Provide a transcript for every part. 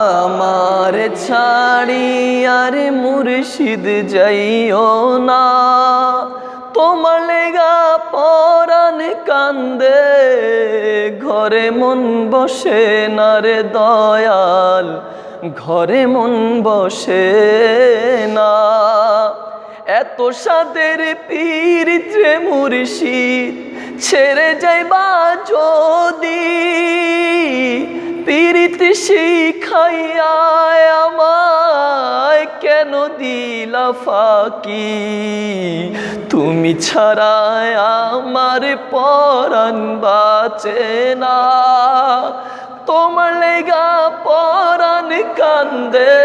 আমার ছাড়ি আর মুর্শিদ যাইও না। তোমার লেগা পরাণ কান্দে, ঘরে মন বসে না রে দয়াল, ঘরে মন বসে না। এত সাদের পীরিত্রে মুর্শিদ, ছেড়ে যাইবা যদি শিখাইয়া আমায় কেন দিলা ফাকি? তুমি ছাড়ায় আমার পরাণ বাঁচে না। তোমার লেগা পরাণ কান্দে,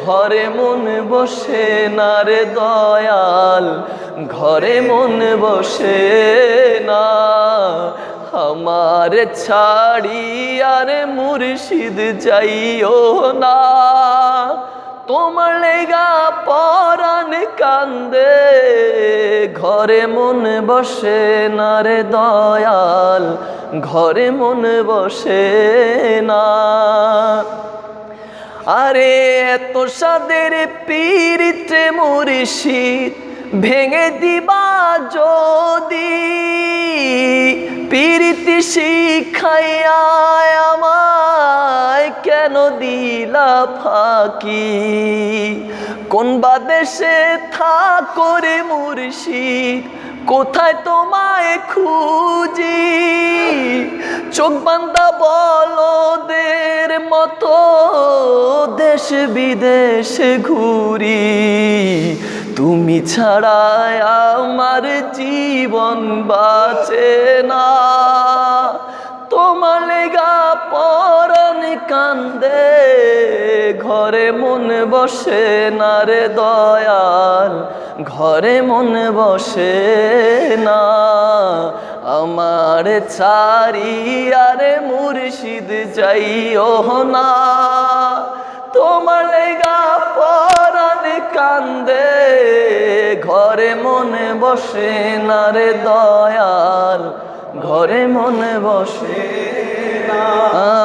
ঘরে মন বসে না রে দয়াল, ঘরে মন বসে না। আমার ছাড়ি আর মুর্শিদ যাইও না। তোমার লেগা পরাণ কান্দে, ঘরে মন বসে না রে দয়াল, ঘরে মন বসে না। আরে এত সাদের পীরিতে মুর্শিদ, ভেঙে দিবা যদি পীরিতি শিখাইয়া আমায় কেন দিলা ফাঁকি? কোন বাদেশে থাকরে মুর্শিদ? কোথায় তোমায় খুঁজি? চোখ বান্দা বলদের মতো দেশ বিদেশ ঘুরি। তুমি ছাড়ায় আমার জীবন বাঁচে না। তোমার লেগা পরন কান্দে, ঘরে মন বসে না রে দয়াল, ঘরে মন বসে না। আমার চারি আরে মুর্শিদ যাইও না। তোমার লেগা পরাণ কান্দে ঘরে মনে বসে না রে দয়াল ঘরে মনে বসে না।